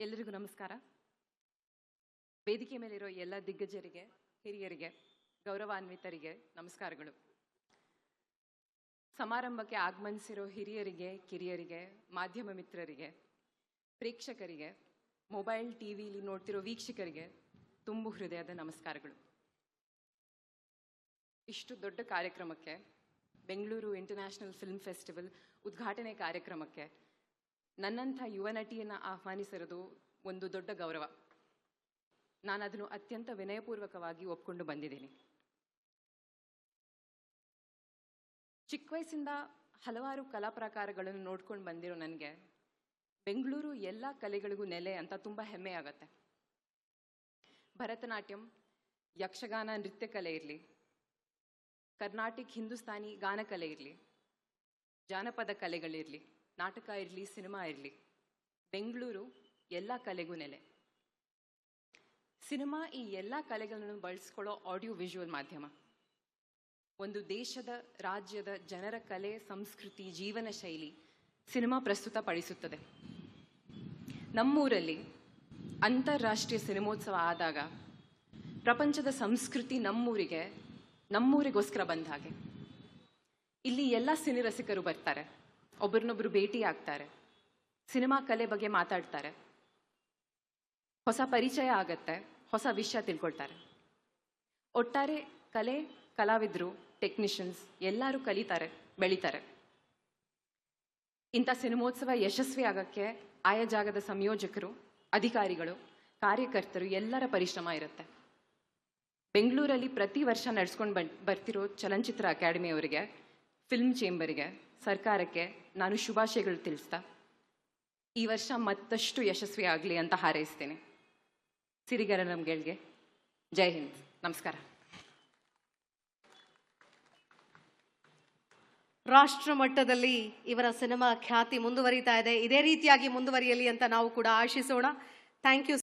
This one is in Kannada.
ಎಲ್ಲರಿಗೂ ನಮಸ್ಕಾರ. ವೇದಿಕೆ ಮೇಲಿರೋ ಎಲ್ಲ ದಿಗ್ಗಜರಿಗೆ, ಹಿರಿಯರಿಗೆ, ಗೌರವಾನ್ವಿತರಿಗೆ ನಮಸ್ಕಾರಗಳು. ಸಮಾರಂಭಕ್ಕೆ ಆಗಮನಿಸಿರೋ ಹಿರಿಯರಿಗೆ, ಕಿರಿಯರಿಗೆ, ಮಾಧ್ಯಮ ಮಿತ್ರರಿಗೆ, ಪ್ರೇಕ್ಷಕರಿಗೆ, ಮೊಬೈಲ್ ಟಿವಿಲಿ ನೋಡ್ತಿರೋ ವೀಕ್ಷಕರಿಗೆ ತುಂಬು ಹೃದಯದ ನಮಸ್ಕಾರಗಳು. ಇಷ್ಟು ದೊಡ್ಡ ಕಾರ್ಯಕ್ರಮಕ್ಕೆ, ಬೆಂಗಳೂರು ಇಂಟರ್ನ್ಯಾಷನಲ್ ಫಿಲ್ಮ್ ಫೆಸ್ಟಿವಲ್ ಉದ್ಘಾಟನೆ ಕಾರ್ಯಕ್ರಮಕ್ಕೆ ನನ್ನಂಥ ಯುವ ನಟಿಯನ್ನು ಆಹ್ವಾನಿಸಿರೋದು ಒಂದು ದೊಡ್ಡ ಗೌರವ. ನಾನು ಅದನ್ನು ಅತ್ಯಂತ ವಿನಯಪೂರ್ವಕವಾಗಿ ಒಪ್ಕೊಂಡು ಬಂದಿದ್ದೀನಿ. ಚಿಕ್ಕ ವಯಸ್ಸಿಂದ ಹಲವಾರು ಕಲಾ ಪ್ರಕಾರಗಳನ್ನು ನೋಡ್ಕೊಂಡು ಬಂದಿರೋ ನನಗೆ ಬೆಂಗಳೂರು ಎಲ್ಲ ಕಲೆಗಳಿಗೂ ನೆಲೆ ಅಂತ ತುಂಬ ಹೆಮ್ಮೆ ಆಗತ್ತೆ. ಭರತನಾಟ್ಯಂ, ಯಕ್ಷಗಾನ, ನೃತ್ಯ ಕಲೆ ಇರಲಿ, ಕರ್ನಾಟಿಕ್, ಹಿಂದೂಸ್ತಾನಿ ಗಾನಕಲೆ ಇರಲಿ, ಜಾನಪದ ಕಲೆಗಳಿರಲಿ ನಾಟಕ ಇರಲಿ, ಸಿನಿಮಾ ಇರಲಿ, ಬೆಂಗಳೂರು ಎಲ್ಲ ಕಲೆಗೂ ನೆಲೆ ಸಿನಿಮಾ ಈ ಎಲ್ಲ ಕಲೆಗಳನ್ನು ಬಳಸ್ಕೊಳ್ಳೋ ಆಡಿಯೋ ವಿಜುವಲ್ ಮಾಧ್ಯಮ. ಒಂದು ದೇಶದ, ರಾಜ್ಯದ ಜನರ ಕಲೆ, ಸಂಸ್ಕೃತಿ, ಜೀವನ ಶೈಲಿ ಸಿನಿಮಾ ಪ್ರಸ್ತುತ ಪಡಿಸುತ್ತದೆ. ನಮ್ಮೂರಲ್ಲಿ ಅಂತಾರಾಷ್ಟ್ರೀಯ ಸಿನಿಮೋತ್ಸವ ಆದಾಗ ಪ್ರಪಂಚದ ಸಂಸ್ಕೃತಿ ನಮ್ಮೂರಿಗೆ, ನಮ್ಮೂರಿಗೋಸ್ಕರ ಬಂದ ಹಾಗೆ. ಇಲ್ಲಿ ಎಲ್ಲ ಸಿನಿ ರಸಿಕರು ಬರ್ತಾರೆ. ಒಬ್ಬರನ್ನೊಬ್ರು ಭೇಟಿ ಆಗ್ತಾರೆ ಸಿನಿಮಾ ಕಲೆ ಬಗ್ಗೆ ಮಾತಾಡ್ತಾರೆ. ಹೊಸ ಪರಿಚಯ ಆಗತ್ತೆ, ಹೊಸ ವಿಷಯ ತಿಳ್ಕೊಳ್ತಾರೆ. ಒಟ್ಟಾರೆ ಕಲೆ, ಕಲಾವಿದರು, ಟೆಕ್ನಿಷಿಯನ್ಸ್ ಎಲ್ಲರೂ ಕಲಿತಾರೆ, ಬೆಳಿತಾರೆ. ಇಂಥ ಸಿನಿಮೋತ್ಸವ ಯಶಸ್ವಿ ಆಗಕ್ಕೆ ಆಯಾ ಜಾಗದ ಸಂಯೋಜಕರು, ಅಧಿಕಾರಿಗಳು, ಕಾರ್ಯಕರ್ತರು ಎಲ್ಲರ ಪರಿಶ್ರಮ ಇರುತ್ತೆ. ಬೆಂಗಳೂರಲ್ಲಿ ಪ್ರತಿ ವರ್ಷ ನಡೆಸ್ಕೊಂಡು ಬರ್ತಿರೋ ಚಲನಚಿತ್ರ ಅಕಾಡೆಮಿಯವರಿಗೆ ಫಿಲ್ಮ್ ಚೇಂಬರಿಗೆ ಸರ್ಕಾರಕ್ಕೆ ನಾನು ಶುಭಾಶಯಗಳು ತಿಳಿಸ್ತಾ. ಈ ವರ್ಷ ಮತ್ತಷ್ಟು ಯಶಸ್ವಿ ಆಗಲಿ ಅಂತ ಹಾರೈಸ್ತೇನೆ. ಸಿರಿಗರ ನಮ್ಗೆಳ್ಗೆ. ಜೈ ಹಿಂದ್. ನಮಸ್ಕಾರ. ರಾಷ್ಟ್ರ ಮಟ್ಟದಲ್ಲಿ ಇವರ ಸಿನಿಮಾ ಖ್ಯಾತಿ ಮುಂದುವರಿತಾ ಇದೆ. ಇದೇ ರೀತಿಯಾಗಿ ಮುಂದುವರಿಯಲಿ ಅಂತ ನಾವು ಕೂಡ ಆಶಿಸೋಣ. Thank you